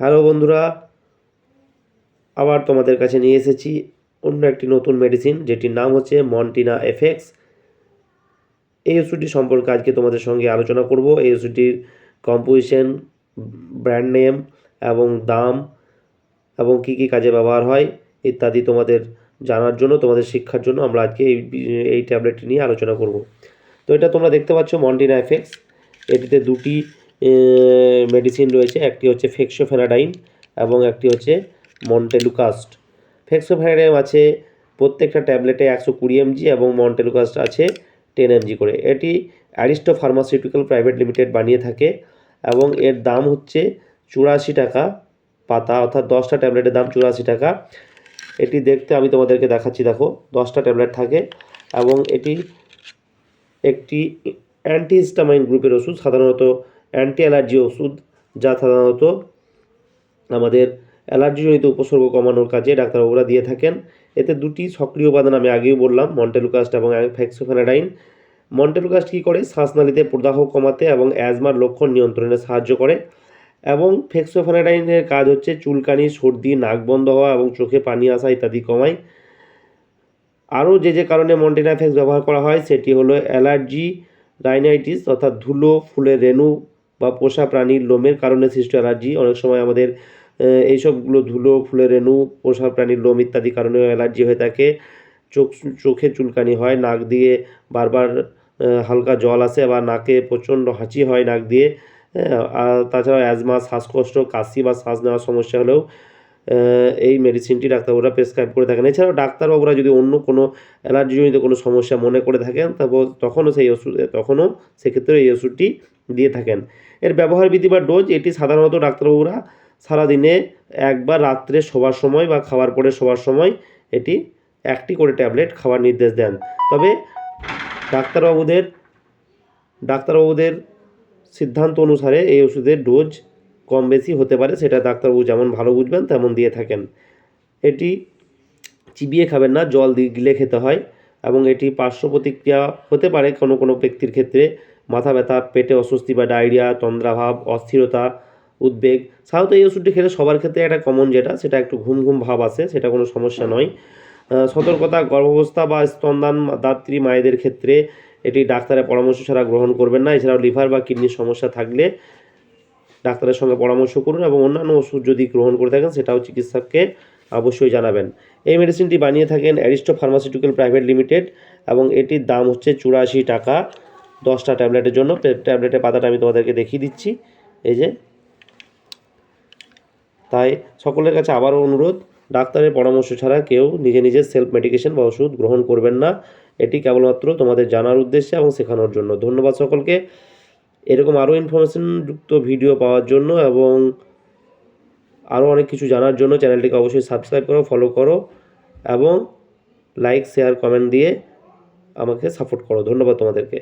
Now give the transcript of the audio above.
Hello বন্ধুরা, আবার তোমাদের কাছে নিয়ে এসেছি অন্য একটি নতুন মেডিসিন যেটির নাম হচ্ছে মন্টিনা এফেক্স এই ওষুধটি সম্পর্কে আজকে তোমাদের সঙ্গে আলোচনা করব। এই ওষুধটির কম্পোজিশন ব্র্যান্ড নেম এবং দাম এবং কী কী কাজে ব্যবহার হয় ইত্যাদি তোমাদের জানার জন্য, তোমাদের শিক্ষার জন্য আমরা আজকে এই এই ট্যাবলেটটি নিয়ে আলোচনা করব। তো এটা তোমরা দেখতে পাচ্ছ মন্টিনা এফেক্স এটিতে দুটি মেডিসিন রয়েছে, একটি হচ্ছে ফেক্সোফেনাডাইন এবং একটি হচ্ছে মন্টেলুকাস্ট ফেক্সোফেনাডাইন আছে প্রত্যেকটা ট্যাবলেটে একশো কুড়ি এমজি এবং মন্টেলুকাস্ট আছে টেন এমজি করে। এটি অ্যারিস্টো ফার্মাসিউটিক্যাল প্রাইভেট লিমিটেড বানিয়ে থাকে এবং এর দাম হচ্ছে চুরাশি টাকা পাতা, অর্থাৎ দশটা ট্যাবলেটের দাম চুরাশি টাকা। এটি দেখতে আমি তোমাদেরকে দেখাচ্ছি, দেখো, দশটা ট্যাবলেট থাকে এবং এটি একটি অ্যান্টিহিস্টামাইন গ্রুপের ওষুধ। সাধারণত অ্যান্টি অ্যালার্জি ওষুধ, যা সাধারণত আমাদের অ্যালার্জিজনিত উপসর্গ কমানোর কাজে ডাক্তারবাবুরা দিয়ে থাকেন। এতে দুটি সক্রিয় উপাদান আমি আগেও বললাম, মন্টেলুকাস্ট এবং ফ্যাক্সোফেনাডাইন। মন্টেলুকাস্ট কী করে? শ্বাসনালীতে প্রদাহ কমাতে এবং অ্যাজমার লক্ষণ নিয়ন্ত্রণে সাহায্য করে। এবং ফেক্সোফেনাডাইনের কাজ হচ্ছে চুলকানি, সর্দি, নাক বন্ধ হওয়া এবং চোখে পানি আসা ইত্যাদি কমায়। আরও যে যে কারণে মন্টেনাফেক্স ব্যবহার করা হয়, সেটি হলো অ্যালার্জি, রাইনাইটিস অর্থাৎ ধুলো ফুলের রেণু বা পোষা প্রাণীর লোমের কারণে সৃষ্ট অ্যালার্জি। অনেক সময় আমাদের এইসবগুলো ধুলো ফুলের রেণু, পোষা প্রাণীর লোম ইত্যাদি কারণেও অ্যালার্জি হয়ে থাকে। চোখ, চোখে চুলকানি হয়, নাক দিয়ে বারবার হালকা জল আসে বা নাকে প্রচণ্ড হাঁচি হয় নাক দিয়ে। আর তাছাড়া অ্যাজমা, শ্বাসকষ্ট, কাশি বা শ্বাস নেওয়ার সমস্যা হলেও এই মেডিসিনটি ডাক্তারবাবুরা প্রেসক্রাইব করে থাকেন। এছাড়াও ডাক্তারবাবুরা যদি অন্য কোনো অ্যালার্জিজনিত কোনো সমস্যা মনে করে থাকেন, তারপর তখনও সেই ওষুধ, তখনও সেক্ষেত্রে এই ওষুধটি দিয়ে থাকেন। এর ব্যবহার বিধি বা ডোজ, এটি সাধারণত ডাক্তারবাবুরা সারাদিনে একবার রাত্রে শোবার সময় বা খাওয়ার পরে শোবার সময় এটি একটি করে ট্যাবলেট খাওয়ার নির্দেশ দেন। তবে ডাক্তারবাবুদের ডাক্তারবাবুদের সিদ্ধান্ত অনুসারে এই ওষুধের ডোজ কম বেশি হতে পারে, সেটা ডাক্তারবাবু যেমন ভালো বুঝবেন, তেমন দিয়ে থাকেন। এটি চিবিয়ে খাবেন না, জল দিয়ে গিলে খেতে হয় এবং এটি পার্শ্ব প্রতিক্রিয়া হতে পারে কোনো কোনো ব্যক্তির ক্ষেত্রে। মাথা ব্যথা, পেটে অস্বস্তি বা ডায়রিয়া, তন্দ্রাভাব, অস্থিরতা, উদ্বেগ। সাধারণত এই ওষুধটি খেলে সবার ক্ষেত্রে একটা কমন যেটা, সেটা একটু ঘুম ঘুম ভাব আসে সেটা কোনো সমস্যা নয়। সতর্কতা, গর্ভাবস্থা বা স্তনদান, দাত্রী মায়েদের ক্ষেত্রে এটি ডাক্তারের পরামর্শ ছাড়া গ্রহণ করবেন না। এছাড়াও লিভার বা কিডনির সমস্যা থাকলে ডাক্তারের সঙ্গে পরামর্শ করুন এবং অন্যান্য ওষুধ যদি গ্রহণ করে থাকেন, সেটাও চিকিৎসককে অবশ্যই জানাবেন। এই মেডিসিনটি বানিয়ে থাকেন অ্যারিস্টো ফার্মাসিউটিক্যাল প্রাইভেট লিমিটেড এবং এটির দাম হচ্ছে চুরাশি টাকা। দশটা ট্যাবলেটের জন্য ট্যাবলেটের পাতাটা আমি তোমাদেরকে দেখিয়ে দিচ্ছি। এই যে। তাই সকলের কাছে আবারও অনুরোধ, ডাক্তারের পরামর্শ ছাড়া কেউ নিজে নিজের সেলফ মেডিকেশন বা ওষুধ গ্রহণ করবেন না। এটি কেবলমাত্র তোমাদের জানার উদ্দেশ্যে এবং শেখানোর জন্য। ধন্যবাদ সকলকে। এরকম আরও ইনফরমেশনযুক্ত ভিডিও পাওয়ার জন্য এবং আরও অনেক কিছু জানার জন্য চ্যানেলটিকে অবশ্যই সাবস্ক্রাইব করো ফলো করো এবং লাইক শেয়ার কমেন্ট দিয়ে আমাকে সাপোর্ট করো। ধন্যবাদ তোমাদেরকে।